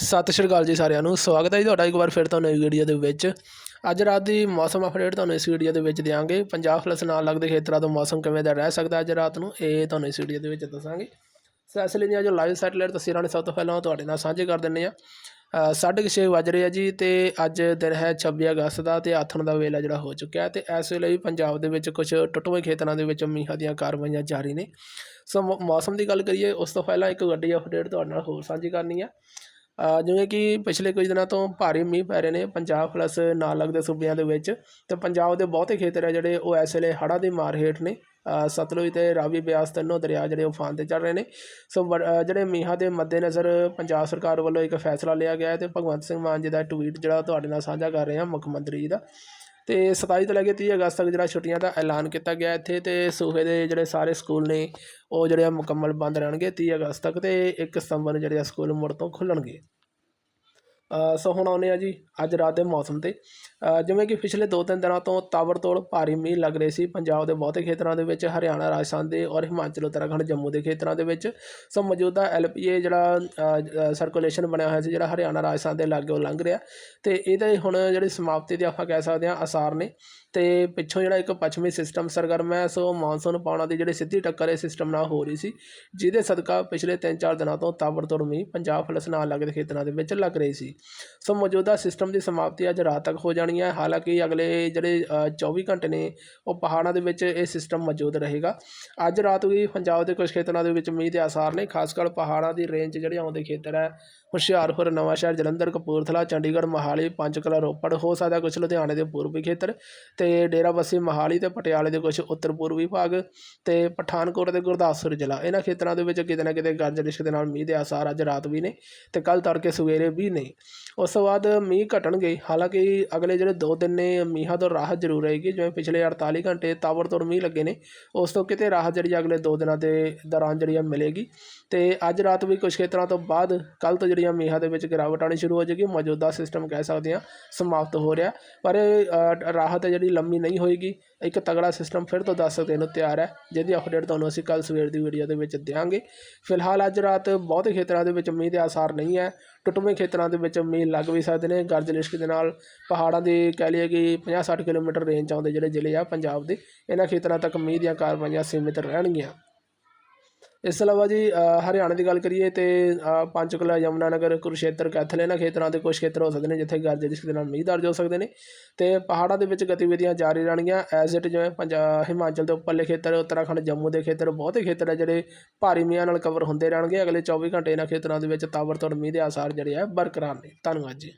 ਸਤਿ ਸ਼੍ਰੀ ਅਕਾਲ ਜੀ ਸਾਰਿਆਂ ਨੂੰ। ਸਵਾਗਤ ਹੈ ਜੀ ਤੁਹਾਡਾ ਇੱਕ ਵਾਰ ਫਿਰ ਤੁਹਾਨੂੰ ਇਸ ਵੀਡੀਓ ਦੇ ਵਿੱਚ। ਅੱਜ ਰਾਤ ਦੀ ਮੌਸਮ ਅਪਡੇਟ ਤੁਹਾਨੂੰ ਇਸ ਵੀਡੀਓ ਦੇ ਵਿੱਚ ਦਿਆਂਗੇ। ਪੰਜਾਬ ਪਲਸ ਨਾਲ ਲੱਗਦੇ ਖੇਤਰਾਂ ਤੋਂ ਮੌਸਮ ਕਿਵੇਂ ਦਾ ਰਹਿ ਸਕਦਾ ਅੱਜ ਰਾਤ ਨੂੰ, ਇਹ ਤੁਹਾਨੂੰ ਇਸ ਵੀਡੀਓ ਦੇ ਵਿੱਚ ਦੱਸਾਂਗੇ। ਸੋ ਇਸ ਲਈ ਦੀਆਂ ਜੋ ਲਾਈਵ ਸੈਟੇਲਾਈਟ ਤਸਵੀਰਾਂ ਨੇ ਸਭ ਤੋਂ ਪਹਿਲਾਂ ਉਹ ਤੁਹਾਡੇ ਨਾਲ ਸਾਂਝੇ ਕਰ ਦਿੰਨੇ ਆ ਸਾਢੇ ਕੁ ਛੇ ਵੱਜ ਰਹੇ ਆ ਜੀ ਤੇ ਅੱਜ ਦਿਨ ਹੈ 26 ਅਗਸਤ ਦਾ ਤੇ ਆਥਣ ਦਾ ਵੇਲਾ ਜਿਹੜਾ ਹੋ ਚੁੱਕਿਆ ਤੇ ਇਸ ਵੇਲੇ ਵੀ ਪੰਜਾਬ ਦੇ ਵਿੱਚ ਕੁਝ ਟੁੱਟਵੇਂ ਖੇਤਰਾਂ ਦੇ ਵਿੱਚ ਮੀਂਹਾਂ ਦੀਆਂ ਕਾਰਵਾਈਆਂ ਜਾਰੀ ਨੇ। ਸੋ ਮੌ- ਮੌਸਮ ਦੀ ਗੱਲ ਕਰੀਏ, ਉਸ ਤੋਂ ਪਹਿਲਾਂ ਇੱਕ ਵੱਡੀ ਅਪਡੇਟ ਤੁਹਾਡੇ ਨਾਲ ਹੋਰ ਸਾਂਝੀ ਕਰਨੀ ਆ। ਜਿਵੇਂ ਕਿ ਪਿਛਲੇ ਕੁਝ ਦਿਨਾਂ ਤੋਂ ਭਾਰੀ ਮੀਂਹ ਪੈ ਰਹੇ ਨੇ ਪੰਜਾਬ ਪਲੱਸ ਨਾਲ ਲੱਗਦੇ ਸੂਬਿਆਂ ਦੇ ਵਿੱਚ ਤੇ ਪੰਜਾਬ ਦੇ ਬਹੁਤੇ ਖੇਤਰ ਆ ਜਿਹੜੇ ਉਹ ਇਸ ਵੇਲੇ ਹੜ੍ਹਾਂ ਦੀ ਮਾਰ ਹੇਠ ਨੇ। ਅ, ਸਤਲੁਜ ਤੇ ਰਾਵੀ ਬਿਆਸ ਤਿੰਨੋਂ ਦਰਿਆ ਜਿਹੜੇ ਉਫਾਨ ਤੇ ਚੱਲ ਰਹੇ ਨੇ। ਸੋ ਵ- ਜਿਹੜੇ ਮੀਂਹਾਂ ਦੇ ਮੱਦੇਨਜ਼ਰ ਪੰਜਾਬ ਸਰਕਾਰ ਵੱਲੋਂ ਇੱਕ ਫੈਸਲਾ ਲਿਆ ਗਿਆ ਹੈ ਤੇ ਭਗਵੰਤ ਸਿੰਘ ਮਾਨ ਜੀ ਦਾ ਟਵੀਟ ਜਿਹੜਾ ਤੁਹਾਡੇ ਨਾਲ ਸਾਂਝਾ ਕਰ ਰਹੇ ਹਾਂ ਮੁੱਖ ਮੰਤਰੀ ਜੀ ਦਾ। ਤੇ 27 ਤੋਂ ਲੈ ਕੇ 30 ਅਗਸਤ ਤੱਕ ਜਿਹੜਾ ਛੁੱਟੀਆਂ ਦਾ ਐਲਾਨ ਕੀਤਾ ਗਿਆ ਇੱਥੇ ਤੇ ਸੂਬੇ ਦੇ ਜਿਹੜੇ ਸਾਰੇ ਸਕੂਲ ਨੇ ਉਹ ਜਿਹੜੇ ਆ ਮੁਕੰਮਲ ਬੰਦ ਰਹਿਣਗੇ 30 ਅਗਸਤ ਤੱਕ ਤੇ 1 ਸਤੰਬਰ ਨੂੰ ਜਿਹੜੇ ਆ ਸਕੂਲ ਮੁੜ ਤੋਂ ਖੁੱਲਣਗੇ। ਸੋ ਹੁਣ ਆਉਂਦੇ ਆ ਜੀ ਅੱਜ ਰਾਤ ਦੇ ਮੌਸਮ ਤੇ। ਜਿਵੇਂ ਕਿ ਪਿਛਲੇ ਦੋ ਤਿੰਨ ਦਿਨਾਂ ਤੋਂ ਤਾਬੜਤੋੜ ਭਾਰੀ ਮੀਂਹ ਲੱਗ ਰਹੇ ਸੀ ਪੰਜਾਬ ਦੇ ਬਹੁਤੇ ਖੇਤਰਾਂ ਦੇ ਵਿੱਚ, ਹਰਿਆਣਾ, ਰਾਜਸਥਾਨ ਦੇ ਔਰ ਹਿਮਾਚਲ, ਉੱਤਰਾਖੰਡ, ਜੰਮੂ ਦੇ ਖੇਤਰਾਂ ਦੇ ਵਿੱਚ। ਸੋ ਮੌਜੂਦਾ ਐਲਪੀਏ ਜਿਹੜਾ ਸਰਕੂਲੇਸ਼ਨ ਬਣਿਆ ਹੋਇਆ ਸੀ ਜਿਹੜਾ ਹਰਿਆਣਾ, ਰਾਜਸਥਾਨ ਦੇ ਲਾਗੇ ਲੰਘ ਰਿਹਾ। ਤੇ ਇਹਦੇ ਹੁਣ ਜਿਹੜੀ ਸਮਾਪਤੀ ਦੇ ਆਪਾਂ ਕਹਿ ਸਕਦੇ ਹਾਂ ਅਸਾਰ ਨੇ। ਤੇ ਪਿੱਛੋਂ ਜਿਹੜਾ ਇੱਕ ਪੱਛਮੀ ਸਿਸਟਮ ਸਰਗਰਮ ਹੈ, ਸੋ ਮੌਨਸੂਨ ਪਾਉਣਾ ਦੀ ਜਿਹੜੀ ਸਿੱਧੀ ਟੱਕਰ ਇਸ ਸਿਸਟਮ ਨਾਲ ਹੋ ਰਹੀ ਸੀ, ਜਿਹਦੇ ਸਦਕਾ ਪਿਛਲੇ 3-4 ਦਿਨਾਂ ਤੋਂ ਤਾਬੜਤੋੜ ਮੀਂਹ ਪੰਜਾਬ ਫਲਸ ਨਾਲ ਲੱਗਦੇ ਖੇਤਰਾਂ ਦੇ ਵਿੱਚ ਲੱਗ ਰਹੀ ਸੀ। ਸੋ ਮੌਜੂਦਾ ਸਿਸਟਮ ਦੀ ਸਮਾਪਤੀ ਅੱਜ ਰਾਤ ਤੱਕ ਹੋ ਜਾਣੀ ਹੈ। ਹਾਲਾਂਕਿ ਅਗਲੇ ਜਿਹੜੇ ਅ, 24 ਘੰਟੇ ਨੇ ਉਹ ਪਹਾੜਾਂ ਦੇ ਵਿੱਚ ਇਹ ਸਿਸਟਮ ਮੌਜੂਦ ਰਹੇਗਾ। ਅੱਜ ਰਾਤ ਵੀ ਪੰਜਾਬ ਦੇ ਕੁਝ ਖੇਤਰਾਂ ਦੇ ਵਿੱਚ ਮੀਂਹ ਦੇ ਆਸਾਰ ਨੇ ਖਾਸ ਕਰ ਪਹਾੜਾਂ ਦੀ ਰੇਂਜ ਜਿਹੜੇ ਆਉਂਦੇ ਖੇਤਰ ਹੈ ਹੁਸ਼ਿਆਰਪੁਰ ਨਵਾਂਸ਼ਹਿਰ ਜਲੰਧਰ ਕਪੂਰਥਲਾ ਚੰਡੀਗੜ੍ਹ ਮੋਹਾਲੀ ਪੰਚਕਲਾ ਰੋਪੜ ਹੋ ਸਕਦਾ ਕੁਝ ਲੁਧਿਆਣੇ ਦੇ ਪੂਰਬੀ ਖੇਤਰ ਤੇ ਡੇਰਾਬੱਸੀ ਮੋਹਾਲੀ ਤੇ ਪਟਿਆਲੇ ਦੇ ਕੁਝ ਉੱਤਰ ਪੂਰਬੀ ਭਾਗ ਤੇ ਪਠਾਨਕੋਟ ਤੇ ਗੁਰਦਾਸਪੁਰ ਜ਼ਿਲ੍ਹਾ। ਇਹਨਾਂ ਖੇਤਰਾਂ ਦੇ ਵਿੱਚ ਕਿਤੇ ਨਾ ਕਿਤੇ ਗਰਜ ਰਿਸ਼ਕ ਦੇ ਨਾਲ ਮੀਂਹ ਦੇ ਆਸਾਰ ਅੱਜ ਰਾਤ ਵੀ ਨੇ ਤੇ ਕੱਲ ਤੜਕੇ ਸਵੇਰੇ ਵੀ ਨੇ। ਉਸ ਤੋਂ ਬਾਅਦ ਮੀਂਹ ਘਟਣਗੇ। ਹਾਲਾਂਕਿ ਅਗਲੇ ਜਿਹੜੇ ਦੋ ਦਿਨ ਨੇ ਮੀਂਹਾਂ ਤੋਂ ਰਾਹਤ ਜ਼ਰੂਰ ਰਹੇਗੀ ਜਿਵੇਂ ਪਿਛਲੇ 48 ਘੰਟੇ ਤਾਬੜਤੋੜ ਮੀਂਹ ਲੱਗੇ ਨੇ ਉਸ ਤੋਂ ਕਿਤੇ ਰਾਹਤ ਜਿਹੜੀ ਅਗਲੇ ਦੋ ਦਿਨਾਂ ਦੇ ਦੌਰਾਨ ਜਿਹੜੀ ਆ ਮਿਲੇਗੀ। ਤੇ ਅੱਜ ਰਾਤ ਵੀ ਕੁਝ ਖੇਤਰਾਂ ਤੋਂ ਬਾਅਦ ਕੱਲ ਤੋਂ ਜਿਹੜੀਆਂ ਮੀਂਹਾਂ ਦੇ ਵਿੱਚ ਗਿਰਾਵਟ ਆਣੀ ਸ਼ੁਰੂ ਹੋ ਜਾਏਗੀ। ਮੌਜੂਦਾ ਸਿਸਟਮ ਕਹਿ ਸਕਦੇ ਹਾਂ ਸਮਾਪਤ ਹੋ ਰਿਹਾ। ਪਰ ਇਹ, ਰਾਹਤ ਜਿਹੜੀ ਲੰਮੀ ਨਹੀਂ ਹੋਏਗੀ। ਇੱਕ ਤਗੜਾ ਸਿਸਟਮ ਫਿਰ ਤੋਂ ਦੱਸ ਸਕਦੇ ਨੂੰ ਤਿਆਰ ਹੈ। ਜਿਹਦੀ ਅਪਡੇਟ ਤੁਹਾਨੂੰ ਅਸੀਂ ਕੱਲ ਸਵੇਰ ਦੀ ਵੀਡੀਓ ਦੇ ਵਿੱਚ ਦਿਆਂਗੇ। ਫਿਲਹਾਲ ਅੱਜ ਰਾਤ ਬਹੁਤੇ ਖੇਤਰਾਂ ਦੇ ਵਿੱਚ ਮੀਂਹ ਦੇ ਆਸਾਰ ਨਹੀਂ ਹੈ। ਟੁੱਟਵੇਂ ਖੇਤਰਾਂ ਦੇ ਵਿੱਚ ਮੀਂਹ ਲੱਗ ਵੀ ਸਕਦੇ ਨੇ। ਗਰਜ ਲਿਸ਼ਕ ਦੇ ਨਾਲ ਪਹਾੜਾਂ ਦੀ ਕਹਿ ਲਈਏ ਕਿ 50-60 ਕਿਲੋਮੀਟਰ ਰੇਂਜ ਆਉਂਦੇ ਜਿਹੜੇ ਜ਼ਿਲ੍ਹੇ ਆ ਪੰਜਾਬ ਦੇ। ਇਹਨਾਂ ਖੇਤਰਾਂ ਤੱਕ ਮੀਂਹ ਦੀਆਂ ਕਾਰਵਾਈਆਂ ਸੀਮਿਤ ਰਹਿਣਗੀਆਂ। ਇਸ ਤੋਂ ਇਲਾਵਾ ਜੀ ਅ, ਹਰਿਆਣਾ ਦੀ ਗੱਲ ਕਰੀਏ ਤੇ ਅ, ਯਮੁਨਾ ਨਗਰ ਕੁਰੂਸ਼ੇਤਰ ਕੈਥਲ ਇਹਨਾਂ ਖੇਤਰਾਂ ਦੇ ਕੁਝ ਖੇਤਰ ਹੋ ਸਕਦੇ ਨੇ ਜਿੱਥੇ ਗਰਜ ਰਿਸ਼ਕ ਦੇ ਨਾਲ ਮੀਂਹ ਦਰਜ ਹੋ ਸਕਦੇ ਨੇ। ਤੇ ਪਹਾੜਾਂ ਦੇ ਵਿੱਚ ਗਤੀਵਿਧੀਆਂ ਜਾਰੀ ਰਹਿਣਗੀਆਂ ਐਜ਼ ਇਟ ਜਿਵੇਂ ਪੰਜਾ ਹਿਮਾਚਲ ਦੇ ਉੱਪਰਲੇ ਖੇਤਰ ਉੱਤਰਾਖੰਡ ਜੰਮੂ ਦੇ ਖੇਤਰ ਬਹੁਤੇ ਖੇਤਰ ਆ ਜਿਹੜੇ ਭਾਰੀ ਮੀਂਹਾਂ ਨਾਲ ਕਵਰ ਹੁੰਦੇ ਰਹਿਣਗੇ। ਅਗਲੇ 24 ਘੰਟੇ ਇਹਨਾਂ ਖੇਤਰਾਂ ਦੇ ਵਿੱਚ ਤਾਬੜਤੋੜ ਮੀਂਹ ਦੇ ਆਸਾਰ ਜਿਹੜੇ ਆ ਬਰਕਰਾਰ ਨੇ। ਧੰਨਵਾਦ ਜੀ।